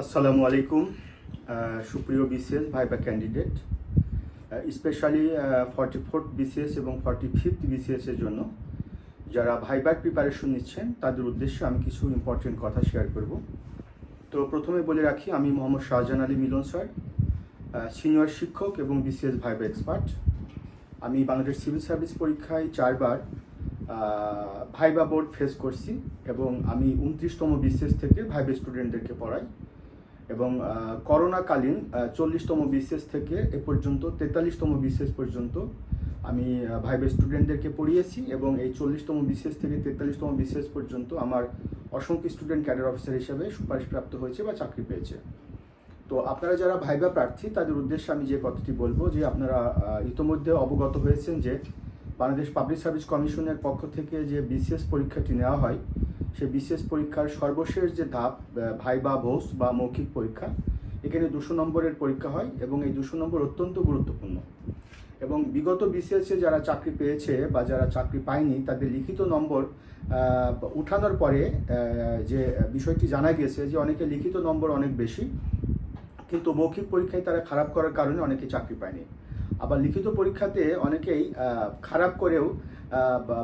আসসালামু আলাইকুম সুপ্রিয় BCS viva candidate specially forty fourth BCS এবং ফর্টি ফিফথ বিসিএস এর জন্য যারা ভাইবার প্রিপারেশন নিচ্ছেন, তাদের উদ্দেশ্যে আমি কিছু ইম্পর্টেন্ট কথা শেয়ার করব। তো প্রথমে বলে রাখি, আমি মোহাম্মদ শাহজাহান আলী মিলন স্যার সিনিয়র শিক্ষক এবং বিসিএস ভাইবা এক্সপার্ট আমি বাংলাদেশ সিভিল সার্ভিস পরীক্ষায় চারবার ভাইবা বোর্ড ফেস করছি এবং আমি উনত্রিশতম বিসিএস থেকে ভাইবা স্টুডেন্টদেরকে পড়াই। এবং করোনাকালীন চল্লিশতম বিসিএস থেকে এ পর্যন্ত, তেতাল্লিশতম বিসিএস পর্যন্ত আমি ভাইবা স্টুডেন্টদেরকে পড়িয়েছি এবং এই চল্লিশতম বিসিএস থেকে তেতাল্লিশতম বিসিএস পর্যন্ত আমার অসংখ্য স্টুডেন্ট ক্যাডার অফিসার হিসেবে সুপারিশপ্রাপ্ত হয়েছে বা চাকরি পেয়েছে। তো আপনারা যারা ভাইবা প্রার্থী, তাদের উদ্দেশ্যে আমি যে কথাটি বলব যে আপনারা ইতোমধ্যে অবগত হয়েছেন যে বাংলাদেশ পাবলিক সার্ভিস কমিশনের পক্ষ থেকে যে বিসিএস পরীক্ষাটি নেওয়া হয় সেই বিশেষ পরীক্ষার সর্বশেষ যে ধাপ ভাইবা ভোস বা মৌখিক পরীক্ষা, এখানে দুশো নম্বরের পরীক্ষা হয় এবং এই দুশো নম্বর অত্যন্ত গুরুত্বপূর্ণ। এবং বিগত বিসিএসে যারা চাকরি পেয়েছে বা যারা চাকরি পায়নি, তাদের লিখিত নম্বর উঠানোর পরে যে বিষয়টি জানা গেছে যে অনেকে লিখিত নম্বর অনেক বেশি, কিন্তু মৌখিক পরীক্ষায় তারা খারাপ করার কারণে অনেকে চাকরি পায়নি। আবার লিখিত পরীক্ষাতে অনেকেই খারাপ করেও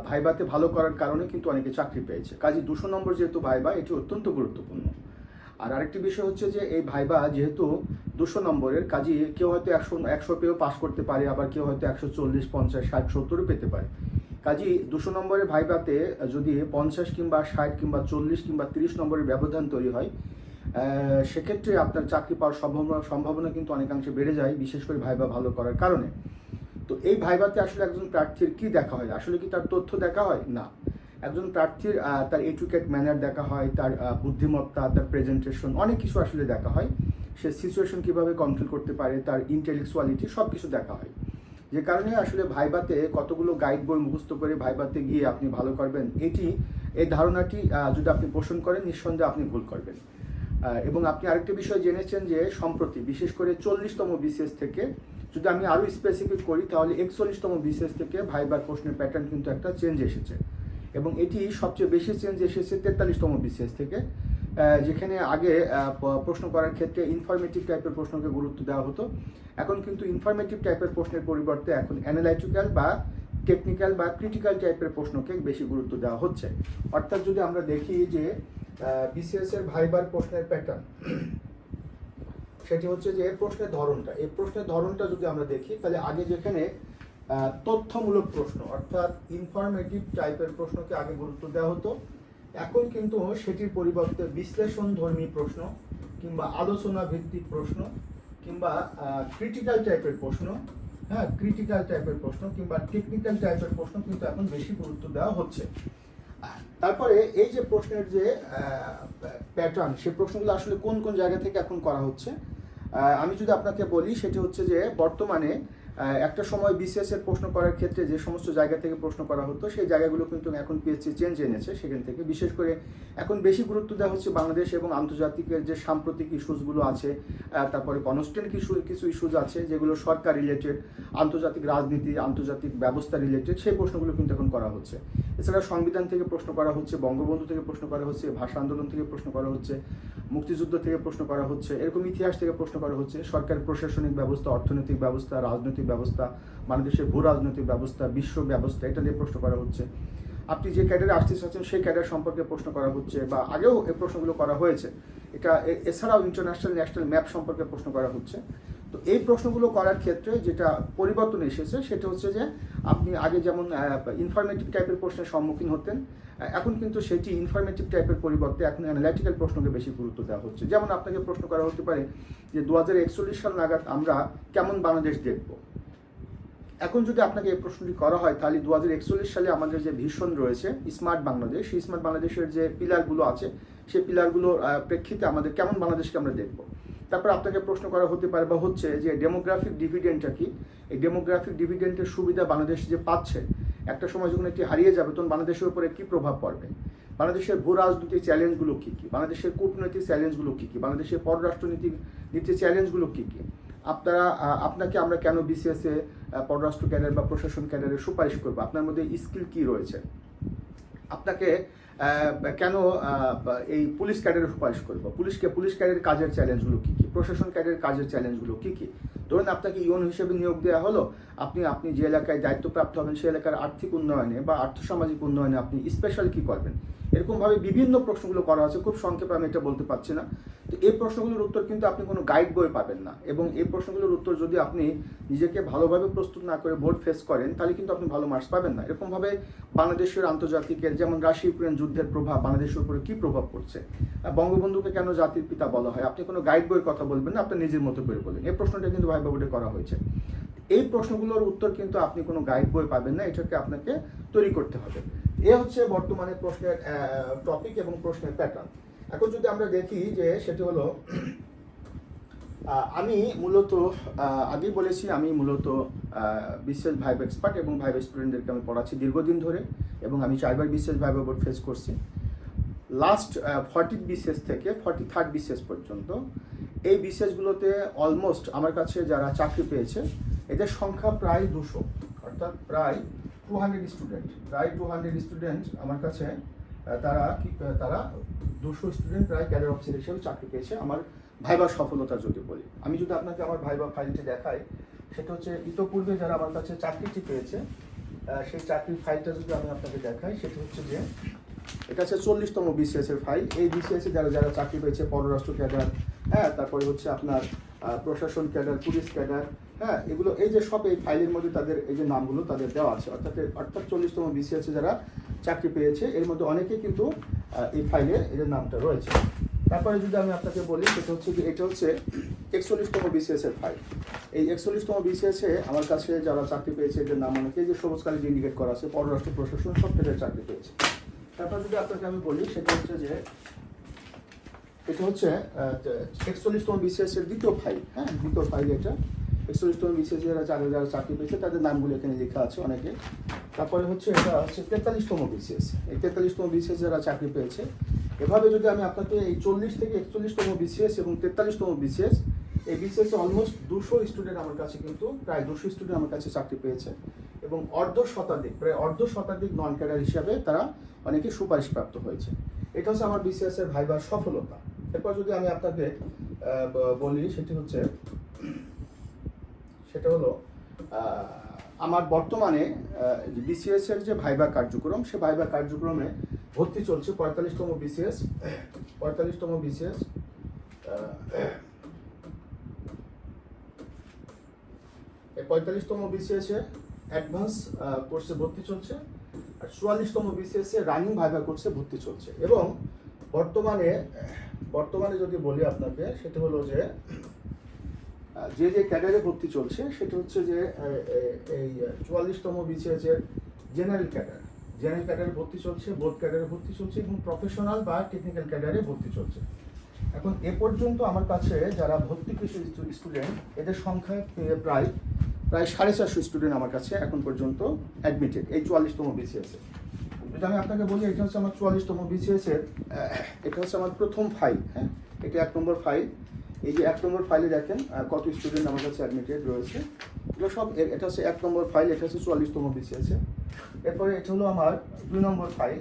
ভাইবাতে ভালো করার কারণে কিন্তু অনেকে চাকরি পেয়েছে। কাজে দুশো নম্বর যেহেতু ভাইবা, এটি অত্যন্ত গুরুত্বপূর্ণ। আর আরেকটি বিষয় হচ্ছে যে, এই ভাইবা যেহেতু দুশো নম্বরের, কাজে কেউ হয়তো একশো একশো পেয়েও পাশ করতে পারে, আবার কেউ হয়তো একশো চল্লিশ, পঞ্চাশ, ষাট, সত্তরও পেতে পারে। কাজেই দুশো নম্বরের ভাইবাতে যদি পঞ্চাশ কিংবা ষাট কিংবা চল্লিশ কিংবা তিরিশ নম্বরের ব্যবধান তৈরি হয় সেক্ষেত্রে আপনার চাকরি পাওয়ার সম্ভাবনা সম্ভাবনা কিন্তু অনেকাংশে বেড়ে যায়, বিশেষ করে ভাইবা ভালো করার কারণে। তো এই ভাইবাতে আসলে একজন প্রার্থীর কি দেখা হয়? আসলে কি তার তথ্য দেখা হয়? না। একজন প্রার্থীর তার এডুকেট ম্যানার দেখা হয়, তার বুদ্ধিমত্তা, তার প্রেজেন্টেশন অনেক কিছু আসলে দেখা হয়। সে সিচুয়েশন কীভাবে কন্ট্রোল করতে পারে, তার ইন্টেলেকচুয়ালিটি সব কিছু দেখা হয়। যে কারণে আসলে ভাইবাতে কতগুলো গাইড বই মুখস্থ করে ভাইবাতে গিয়ে আপনি ভালো করবেন, এটি, এই ধারণাটি যদি আপনি পোষণ করেন, নিঃসন্দেহে আপনি ভুল করবেন। এবং আপনি আরেকটি বিষয় জেনেছেন যে সম্প্রতি, বিশেষ করে চল্লিশতম বিসিএস থেকে, যদি আমি আরও স্পেসিফিক করি, তাহলে একচল্লিশতম বিসিএস থেকে ভাইবার প্রশ্নের প্যাটার্ন কিন্তু একটা চেঞ্জ এসেছে। এবং এটি সবচেয়ে বেশি চেঞ্জ এসেছে তেতাল্লিশতম বিসিএস থেকে যেখানে আগে প্রশ্ন করার ক্ষেত্রে ইনফরমেটিভ টাইপের প্রশ্নকে গুরুত্ব দেওয়া হতো। এখন কিন্তু ইনফরমেটিভ টাইপের প্রশ্নের পরিবর্তে এখন অ্যানালাইটিক্যাল বা টেকনিক্যাল বা ক্রিটিক্যাল টাইপের প্রশ্নকে বেশি গুরুত্ব দেওয়া হচ্ছে। অর্থাৎ যদি আমরা দেখি যে বিসিএস এর ভাইবার প্রশ্নের প্যাটার্ন সেটি হচ্ছে যে এর প্রশ্নের ধরনটা। এই প্রশ্নের ধরনটা যদি আমরা দেখি, তাহলে আগে যেখানে তথ্যমূলক প্রশ্ন, অর্থাৎ ইনফরমেটিভ টাইপের প্রশ্নকে আগে গুরুত্ব দেওয়া হতো। এখন কিন্তু সেটির পরিবর্তে বিশ্লেষণ ধর্মী প্রশ্ন কিংবা আলোচনা ভিত্তিক প্রশ্ন কিংবা ক্রিটিক্যাল টাইপের প্রশ্ন হ্যাঁ ক্রিটিক্যাল টাইপের প্রশ্ন কিংবা টেকনিক্যাল টাইপের প্রশ্ন কিন্তু এখন বেশি গুরুত্ব দেওয়া হচ্ছে। তারপরে এই যে প্রশ্নের যে প্যাটার্ন সে প্রশ্নগুলো আসলে কোন কোন জায়গা থেকে এখন করা হচ্ছে আমি যদি আপনাকে বলি, সেটি হচ্ছে যে বর্তমানে একটা সময় বিসিএস এর প্রশ্ন করার ক্ষেত্রে যে সমস্ত জায়গা থেকে প্রশ্ন করা হতো, সেই জায়গাগুলো কিন্তু এখন পিএসসি চেঞ্জ এনেছে সেখান থেকে। বিশেষ করে এখন বেশি গুরুত্ব দেওয়া হচ্ছে বাংলাদেশ এবং আন্তর্জাতিকের যে সাম্প্রতিক ইস্যুসগুলো আছে তারপরে কনস্ট্যান্ট কিছু কিছু ইস্যুজ আছে যেগুলো সরকার রিলেটেড আন্তর্জাতিক রাজনীতি, আন্তর্জাতিক ব্যবস্থা রিলেটেড সেই প্রশ্নগুলো কিন্তু এখন করা হচ্ছে। এছাড়া সংবিধান থেকে প্রশ্ন করা হচ্ছে, বঙ্গবন্ধু থেকে প্রশ্ন করা হচ্ছে, ভাষা আন্দোলন থেকে প্রশ্ন করা হচ্ছে, মুক্তিযুদ্ধ থেকে প্রশ্ন করা হচ্ছে, এরকম ইতিহাস থেকে প্রশ্ন করা হচ্ছে, সরকার প্রশাসনিক ব্যবস্থা, অর্থনৈতিক ব্যবস্থা, রাজনৈতিক ব্যবস্থা বাংলাদেশের ভূ রাজনৈতিক ব্যবস্থা, বিশ্ব ব্যবস্থা, এটা নিয়ে প্রশ্ন করা হচ্ছে। আপনি যে ক্যাডারে আসতে চাচ্ছেন, সেই ক্যাডার সম্পর্কে প্রশ্ন করা হচ্ছে বা আগেও এই প্রশ্নগুলো করা হয়েছে। এটা এছাড়াও ইন্টারন্যাশনাল ন্যাশনাল ম্যাপ সম্পর্কে প্রশ্ন করা হচ্ছে। তো এই প্রশ্নগুলো করার ক্ষেত্রে যেটা পরিবর্তন এসেছে, সেটা হচ্ছে যে আপনি আগে যেমন ইনফরমেটিভ টাইপের প্রশ্নের সম্মুখীন হতেন এখন কিন্তু সেটি ইনফরমেটিভ টাইপের পরিবর্তে এখন অ্যানালাইটিক্যাল প্রশ্নকে বেশি গুরুত্ব দেওয়া হচ্ছে। যেমন আপনাকে প্রশ্ন করা হতে পারে যে দুহাজার একচল্লিশ সাল নাগাদ আমরা কেমন বাংলাদেশ দেখব? এখন যদি আপনাকে এই প্রশ্নটি করা হয়, তাহলে দু হাজার একচল্লিশ সালে আমাদের যে ভীষণ রয়েছে স্মার্ট বাংলাদেশ সেই স্মার্ট বাংলাদেশের যে পিলারগুলো আছে, সেই পিলারগুলোর প্রেক্ষিতে আমাদের কেমন বাংলাদেশকে আমরা দেখব? তারপর আপনাকে প্রশ্ন করা হতে পারে বা হচ্ছে যে ডেমোগ্রাফিক ডিভিডেন্টটা কি? এই ডেমোগ্রাফিক ডিভিডেন্টের সুবিধা বাংলাদেশ যে পাচ্ছে, একটা সময় যখন এটি হারিয়ে যাবে, তখন বাংলাদেশের উপরে কী প্রভাব পড়বে? বাংলাদেশের ভূ রাজনৈতিক চ্যালেঞ্জগুলো কী কী? বাংলাদেশের কূটনৈতিক চ্যালেঞ্জগুলো কী কী? বাংলাদেশের পররাষ্ট্রনীতিক নীতির চ্যালেঞ্জগুলো কী কী? আপনারা আপনাকে আমরা কেন বিসিএস এ পররাষ্ট্র ক্যাডার বা প্রশাসন ক্যাডারের সুপারিশ করব? আপনার মধ্যে স্কিল কী রয়েছে? আপনাকে কেন এই পুলিশ ক্যাডারের সুপারিশ করব? পুলিশকে, পুলিশ ক্যাডারের কাজের চ্যালেঞ্জগুলো কী কী? প্রশাসন ক্যাডারের কাজের চ্যালেঞ্জগুলো কী কী? ধরুন আপনাকে ইউন হিসেবে নিয়োগ দেওয়া হলো, আপনি আপনি যে এলাকায় দায়িত্বপ্রাপ্ত হবেন সেই এলাকার আর্থিক উন্নয়নে বা আর্থসামাজিক উন্নয়নে আপনি স্পেশাল কী করবেন? এরকমভাবে বিভিন্ন প্রশ্নগুলো করা আছে খুব সংক্ষেপে আমি এটা বলতে পারছি না। তো এই প্রশ্নগুলোর উত্তর কিন্তু আপনি কোনো গাইড বই পাবেন না এবং এই প্রশ্নগুলোর উত্তর যদি আপনি নিজেকে ভালোভাবে প্রস্তুত না করে বোর্ড ফেস করেন, তাহলে কিন্তু আপনি ভালো মার্কস পাবেন না। এরকমভাবে বাংলাদেশের আন্তর্জাতিকের যেমন রাশিয়া ইউক্রেন যুদ্ধের প্রভাব, বাংলাদেশের উপরে কী প্রভাব পড়ছে? বঙ্গবন্ধুকে কেন জাতির পিতা বলা হয়? আপনি কোনো গাইড বইয়ের কথা বলবেন না, আপনি নিজের মতো করে বলেন। এই প্রশ্নটা কিন্তু ভাইবা বোর্ডে করা হয়েছে। এই প্রশ্নগুলোর উত্তর কিন্তু আপনি কোনো গাইড বই পাবেন না, এটাকে আপনাকে তৈরি করতে হবে। এ হচ্ছে বর্তমানে প্রশ্নের টপিক এবং প্রশ্নের প্যাটার্ন এখন যদি আমরা দেখি যে সেটি হলো আমি মূলত আগেই বলেছি আমি মূলত বিশেষ ভাইব এক্সপার্ট এবং ভাইব স্টুডেন্টদেরকে আমি পড়াচ্ছি দীর্ঘদিন ধরে এবং আমি চারবার বিশেষ ভাইব বোর্ড ফেস করছি। লাস্ট ফর্টি বিশেষ থেকে ফর্টি থার্ড বিশেষ পর্যন্ত, এই বিশেষগুলোতে অলমোস্ট আমার কাছে যারা চাকরি পেয়েছে এদের সংখ্যা প্রায় দুশো, অর্থাৎ প্রায় টু হান্ড্রেড স্টুডেন্ট প্রায় টু হান্ড্রেড স্টুডেন্ট আমার কাছে তারা কি তারা দুশো স্টুডেন্ট প্রায় ক্যারিয়ার অফিসার হিসেবে চাকরি পেয়েছে আমার ভাইবার সফলতা যদি বলি। আমি যদি আপনাকে আমার ভাইবা ফাইলটি দেখাই, সেটা হচ্ছে ইতোপূর্বে যারা আমার কাছে চাকরিটি পেয়েছে সেই চাকরির ফাইলটা যদি আমি আপনাকে দেখাই, সেটা হচ্ছে যে, এটা হচ্ছে চল্লিশতম বিসিএস এর ফাইল এই বিসিএস এ যারা যারা চাকরি পেয়েছে, পররাষ্ট্র ক্যাডার হ্যাঁ তারপরে হচ্ছে আপনার প্রশাসন ক্যাডার, পুলিশ ক্যাডার হ্যাঁ এগুলো এই যে সব এই ফাইলের মধ্যে তাদের এই যে নামগুলো তাদের দেওয়া আছে। অর্থাৎ অর্থাৎ চল্লিশতম বিসিএস যারা চাকরি পেয়েছে, এর মধ্যে অনেকেই কিন্তু এই ফাইলে এদের নামটা রয়েছে। তারপরে যদি আমি আপনাকে বলি, সেটা হচ্ছে যে এটা হচ্ছে একচল্লিশতম বিসিএসের ফাইল। এই একচল্লিশতম বিসিএস আমার কাছে যারা চাকরি পেয়েছে, এদের নাম অনেকে যে সবুজ কালি ইন্ডিকেট করা আছে, পররাষ্ট্র প্রশাসন সব থেকে চাকরি পেয়েছে। তারপর যদি আপনাকে আমি বলি, সেটা হচ্ছে যে এটা হচ্ছে একচল্লিশতম বিসিএস এর দ্বিতীয় ফাইল হ্যাঁ দ্বিতীয় ফাইল এটা। একচল্লিশতম বিসিএস যারা যারা যারা চাকরি পেয়েছে, তাদের নামগুলো এখানে লেখা আছে অনেকে। তারপরে হচ্ছে এটা হচ্ছে তেতাল্লিশতম বিসিএস। এই তেতাল্লিশতম বিসিএস যারা চাকরি পেয়েছে, এভাবে যদি আমি আপনাকে এই চল্লিশ থেকে একচল্লিশতম বিসিএস এবং তেতাল্লিশতম বিসিএস, এই বিসিএস অলমোস্ট দুশো স্টুডেন্ট আমার কাছে কিন্তু, প্রায় দুশো স্টুডেন্ট আমার কাছে চাকরি পেয়েছে। এবং অর্ধ শতাধিক, প্রায় অর্ধ শতাধিক নন ক্যাডার হিসাবে তারা অনেকে সুপারিশপ্রাপ্ত হয়েছে। এটা হচ্ছে আমার বিসিএস ভাইবার সফলতা। এরপর যদি আমি আপনাকে বলি, সেটি হচ্ছে, সেটা হলো আমার বর্তমানে বিসিএস এর যে ভাইবা কার্যক্রম, সে ভাইবা কার্যক্রমে ভর্তি চলছে পঁয়তাল্লিশতম বিসিএস পঁয়তাল্লিশতম বিসিএস পঁয়তাল্লিশতম বিসিএস অ্যাডভান্স কোর্সে ভর্তি চলছে, আর চুয়াল্লিশতম বিসিএস রানিং ভাইবা কোর্সে ভর্তি চলছে। এবং বর্তমানে বর্তমানে যদি বলি আপনাকে, সেটা হলো যে যে যে ক্যাডারে ভর্তি চলছে, সেটা হচ্ছে যে এই চুয়াল্লিশতম বিসিএস এর জেনারেল ক্যাডার জেনারেল ক্যাডারে ভর্তি চলছে বোর্ড ক্যাডারে ভর্তি চলছে এবং প্রফেশনাল বা টেকনিক্যাল ক্যাডারে ভর্তি চলছে। এখন এ পর্যন্ত আমার কাছে যারা ভর্তিকৃত স্টুডেন্ট এদের সংখ্যা প্রায় প্রায় সাড়ে চারশো স্টুডেন্ট আমার কাছে এখন পর্যন্ত অ্যাডমিটেড এই চুয়াল্লিশতম বিসিএস যদি আমি আপনাকে বলি এটা হচ্ছে আমার চুয়াল্লিশতম বিসিএস এর আহ, এটা হচ্ছে আমার প্রথম ফাইল হ্যাঁ? এটা এক নম্বর ফাইল এই যে এক নম্বর ফাইলে দেখেন কত স্টুডেন্ট আমার কাছে অ্যাডমিটেড রয়েছে। এগুলো সব এটা হচ্ছে এক নম্বর ফাইল এটা হচ্ছে চুয়াল্লিশতম বিসিএস এরপরে এটা হলো আমার দুই নম্বর ফাইল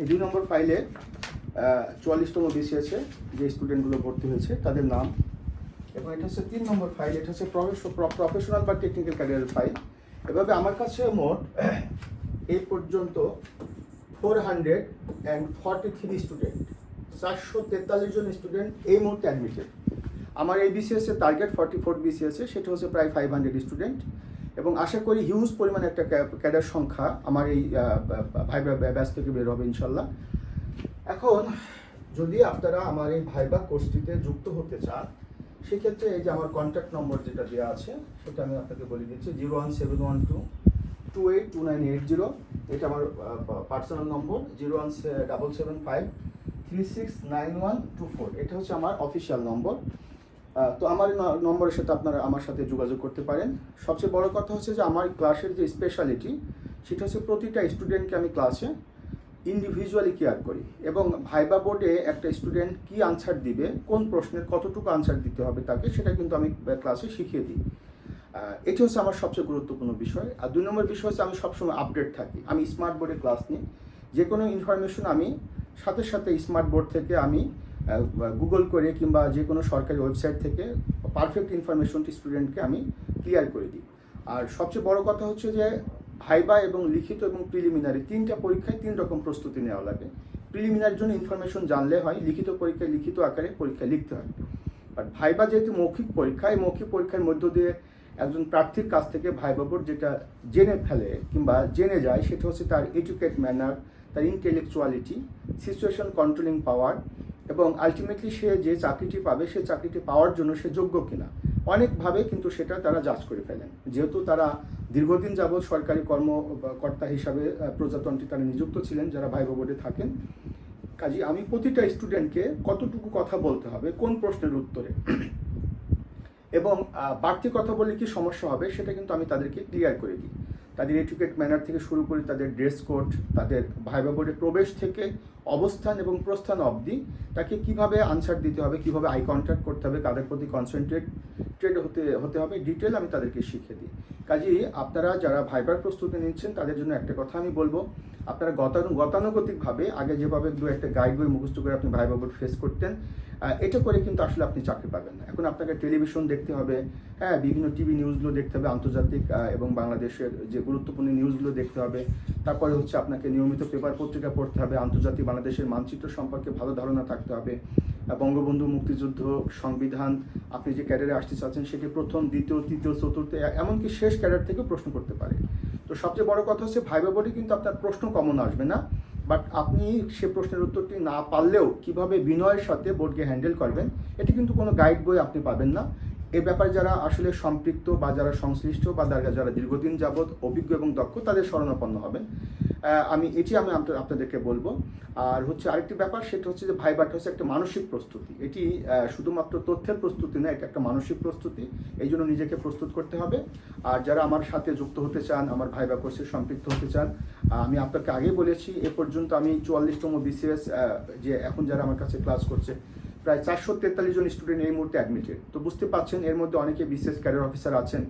এই দুই নম্বর ফাইলে চুয়াল্লিশতম বিসিএস যে স্টুডেন্টগুলো ভর্তি হয়েছে তাদের নাম। এবং এটা হচ্ছে তিন নম্বর ফাইল এটা হচ্ছে প্রফেশনাল বা টেকনিক্যাল ক্যারিয়ার ফাইল এভাবে আমার কাছে মোট এই পর্যন্ত four hundred and forty three student চারশো তেতাল্লিশ জন স্টুডেন্ট এই মুহূর্তে অ্যাডমিটেড আমার এই বিসিএস এর টার্গেট ফর্টি ফোর বিসিএস সেটা হচ্ছে প্রায় ফাইভ হান্ড্রেড স্টুডেন্ট এবং আশা করি হিউজ পরিমাণে একটা ক্যাডার সংখ্যা আমার এই ভাইবা ব্যাচ থেকে বের হবে ইনশাল্লাহ। এখন যদি আপনারা আমার এই ভাইবা কোর্সটিতে যুক্ত হতে চান, সেক্ষেত্রে এই যে আমার কন্ট্যাক্ট নম্বর যেটা দেওয়া আছে, সেটা আমি আপনাকে বলে দিচ্ছি zero one seven one two two eight two nine eight zero এটা আমার personal number zero one double seven five three six nine one two four এটা হচ্ছে আমার অফিসিয়াল নম্বর তো আমার নম্বরের সাথে আপনারা আমার সাথে যোগাযোগ করতে পারেন। সবচেয়ে বড় কথা হচ্ছে যে আমার ক্লাসের যে স্পেশালিটি সেটা হচ্ছে প্রতিটা স্টুডেন্টকে আমি ক্লাসে ইন্ডিভিজুয়ালি কেয়ার করি এবং ভাইবা বোর্ডে একটা স্টুডেন্ট কি আনসার দিবে, কোন প্রশ্নের কতটুকু আনসার দিতে হবে তাকে, সেটা কিন্তু আমি ক্লাসে শিখিয়ে দিই। এটি হচ্ছে আমার সবচেয়ে গুরুত্বপূর্ণ বিষয়। আর দুই নম্বর বিষয় হচ্ছে আমি সবসময় আপডেট থাকি। আমি স্মার্ট বোর্ডে ক্লাস নিই। যে কোনো ইনফরমেশন আমি সাথে সাথে স্মার্ট বোর্ড থেকে আমি গুগল করে কিংবা যে কোনো সরকারি ওয়েবসাইট থেকে পারফেক্ট ইনফরমেশনটি স্টুডেন্টকে আমি ক্লিয়ার করে দিই। আর সবচেয়ে বড় কথা হচ্ছে যে ভাইবা এবং লিখিত এবং প্রিলিমিনারি তিনটা পরীক্ষায় তিন রকম প্রস্তুতি নেওয়া লাগে। প্রিলিমিনারির জন্য ইনফরমেশন জানলে হয়, লিখিত পরীক্ষায় লিখিত আকারে পরীক্ষা লিখতে হয়। আর ভাইবা যেহেতু মৌখিক পরীক্ষা, এই মৌখিক পরীক্ষার মধ্য দিয়ে একজন প্রার্থীর কাছ থেকে ভাইবা বোর্ড যেটা জেনে ফেলে কিংবা জেনে যায়, সেটা হচ্ছে তার এডুকেট ম্যানার তার ইন্টেলেকচুয়ালিটি সিচুয়েশন কন্ট্রোলিং পাওয়ার এবং আলটিমেটলি সে যে চাকরিটি পাবে, সে চাকরিটি পাওয়ার জন্য সে যোগ্য কিনা। অনেকভাবে কিন্তু সেটা তারা যাচ করে ফেলেন। যেহেতু তারা দীর্ঘদিন যাবৎ সরকারি কর্মকর্তা হিসাবে প্রজাতন্ত্রে তারা নিযুক্ত ছিলেন, যারা ভাইবা বোর্ডে থাকেন। কাজে আমি প্রতিটা স্টুডেন্টকে কতটুকু কথা বলতে হবে, কোন প্রশ্নের উত্তরে? এবং বাড়তি কথা বললে কি সমস্যা হবে সেটা কিন্তু আমি তাদেরকে ক্লিয়ার করে দিই। তাদের এডুকেট ম্যানার থেকে শুরু করে তাদের ড্রেস কোড তাদের ভাইবা বোর্ডে প্রবেশ থেকে অবস্থান এবং প্রস্থান অবধি তাকে কীভাবে আনসার দিতে হবে, কীভাবে আই কন্ট্যাক্ট করতে হবে, কাদের প্রতি কনসেন্ট্রেট ট্রেড হতে হতে হবে ডিটেল আমি তাদেরকে শিখিয়ে দিই। কাজেই আপনারা যারা ভাইবার প্রস্তুতি নিচ্ছেন তাদের জন্য একটা কথা আমি বলব, আপনারা গতানু, গতানুগতিকভাবে আগে যেভাবে দু একটা গাইড বই মুখস্থ করে আপনি ভাইবা বোর্ড ফেস করতেন এটা করে কিন্তু আসলে আপনি চাকরি পাবেন না আপনাকে টেলিভিশন দেখতে হবে। হ্যাঁ বিভিন্ন টিভি নিউজগুলো দেখতে হবে, আন্তর্জাতিক এবং বাংলাদেশের যে গুরুত্বপূর্ণ নিউজগুলো দেখতে হবে। তারপরে হচ্ছে আপনাকে নিয়মিত পেপার পত্রিকা পড়তে হবে, আন্তর্জাতিক বাংলাদেশের মানচিত্র সম্পর্কে ভালো ধারণা থাকতে হবে। বঙ্গবন্ধু মুক্তিযুদ্ধ সংবিধান, আপনি যে ক্যাডারে আসতে চাচ্ছেন, সেটি প্রথম, দ্বিতীয়, তৃতীয়, চতুর্থ এমনকি শেষ ক্যাডার থেকেও প্রশ্ন করতে পারে। তো সবচেয়ে বড় কথা হচ্ছে, ভাইবা বোর্ডে কিন্তু আপনার প্রশ্ন কমন আসবে না। বাট আপনি সে প্রশ্নের উত্তরটি না পারলেও কীভাবে বিনয়ের সাথে বোর্ডকে হ্যান্ডেল করবেন, এটি কিন্তু কোনো গাইড বই আপনি পাবেন না। এ ব্যাপারে যারা আসলে সম্পৃক্ত বা যারা সংশ্লিষ্ট বা যারা দীর্ঘদিন যাবৎ অভিজ্ঞ এবং দক্ষ, তাদের স্মরণাপন্ন হবেন। আমি, এটি আমি আপনা- আপনাদেরকে বলব। আর হচ্ছে আরেকটি ব্যাপার, সেটা হচ্ছে যে ভাইবাটা হচ্ছে একটা মানসিক প্রস্তুতি। এটি শুধুমাত্র তথ্যের প্রস্তুতি না, এটা একটা মানসিক প্রস্তুতি। এই জন্য নিজেকে প্রস্তুত করতে হবে। আর যারা আমার সাথে যুক্ত হতে চান, আমার ভাইবা কোর্সে সম্পৃক্ত হতে চান আমি আপনাকে আগেই বলেছি, এ পর্যন্ত আমি চুয়াল্লিশতম বিসিএস যে এখন যারা আমার কাছে ক্লাস করছে প্রায় চারশো তেতাল্লিশ জন স্টুডেন্ট এই মুহূর্তে অ্যাডমিটেড তো বুঝতে পারছেন এর মধ্যে অনেকে বিশেষ ক্যাডার অফিসার আছেন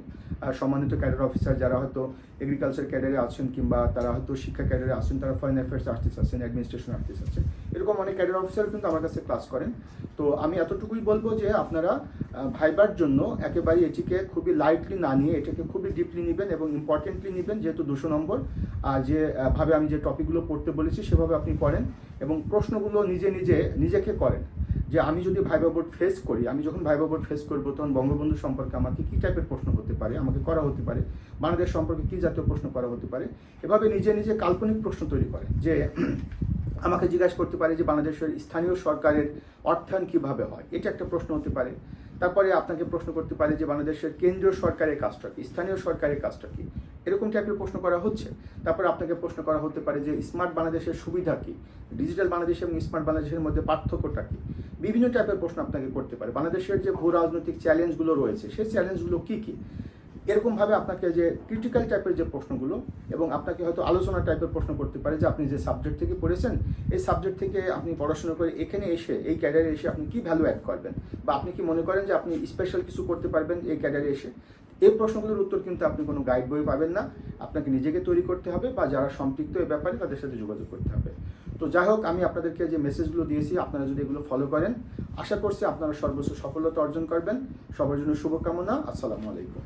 সম্মানিত ক্যাডার অফিসার যারা হয়তো এগ্রিকালচার ক্যাডারে আছেন কিংবা তারা হয়তো শিক্ষা ক্যাডারে আছেন তারা ফরেন অ্যাফেয়ার্স আর্টিস্ট আছেন অ্যাডমিনিস্ট্রেশন আর্টিস্ট আছেন এরকম অনেক ক্যাডার অফিসার কিন্তু আমার কাছে ক্লাস করেন। তো আমি এতটুকুই বলব যে আপনারা ভাইবার জন্য একেবারে এটিকে খুবই লাইটলি না নিয়ে এটাকে খুবই ডিপলি নেবেন এবং ইম্পর্টেন্টলি নেবেন যেহেতু দুশো নম্বর। আর যে আহ, ভাবে আমি যে টপিকগুলো পড়তে বলেছি সেভাবে আপনি পড়েন এবং প্রশ্নগুলো নিজে নিজে নিজেকে করেন। যে আমি যদি ভাইবা বোর্ড ফেস করি, আমি যখন ভাইবা বোর্ড ফেস করব, তখন বঙ্গবন্ধু সম্পর্কে আমাকে কী টাইপের প্রশ্ন হতে পারে, আমাকে করা হতে পারে, বাংলাদেশ সম্পর্কে কী জাতীয় প্রশ্ন করা হতে পারে, এভাবে নিজে নিজে কাল্পনিক প্রশ্ন তৈরি করে যে আমাকে জিজ্ঞাসা করতে পারে যে বাংলাদেশের স্থানীয় সরকারের অর্থায়ন কীভাবে হয়। এটা একটা প্রশ্ন হতে পারে। তারপরে আপনাকে প্রশ্ন করতে পারে যে বাংলাদেশের কেন্দ্রীয় সরকারের কাজটা কি? স্থানীয় সরকারের কাজটা কি? এরকম টাইপের প্রশ্ন করা হচ্ছে। তারপরে আপনাকে প্রশ্ন করা হতে পারে যে স্মার্ট বাংলাদেশের সুবিধা কি? ডিজিটাল বাংলাদেশ এবং স্মার্ট বাংলাদেশের মধ্যে পার্থক্যটা কি? বিভিন্ন টাইপের প্রশ্ন আপনাকে করতে পারে। বাংলাদেশের যে ভূ রাজনৈতিক চ্যালেঞ্জগুলো রয়েছে, সেই চ্যালেঞ্জগুলো কি কি? এরকমভাবে আপনাকে যে ক্রিটিক্যাল টাইপের যে প্রশ্নগুলো এবং আপনাকে হয়তো আলোচনা টাইপের প্রশ্ন করতে পারে যে আপনি যে সাবজেক্ট থেকে পড়েছেন, এই সাবজেক্ট থেকে আপনি পড়াশোনা করে এখানে এসে, এই ক্যারিয়ারে এসে আপনি কি ভ্যালু অ্যাড করবেন? বা আপনি কি মনে করেন যে আপনি স্পেশাল কিছু করতে পারবেন এই ক্যারিয়ারে এসে? এই প্রশ্নগুলোর উত্তর কিন্তু আপনি কোনো গাইড বই পাবেন না। আপনাকে নিজেকে তৈরি করতে হবে বা যারা সম্পৃক্ত এই ব্যাপারে তাদের সাথে যোগাযোগ করতে হবে। তো যাই হোক, আমি আপনাদেরকে যে মেসেজগুলো দিয়েছি, আপনারা যদি এগুলো ফলো করেন, আশা করছি আপনারা সর্বোচ্চ সফলতা অর্জন করবেন। সবার জন্য শুভকামনা। আসসালামু আলাইকুম।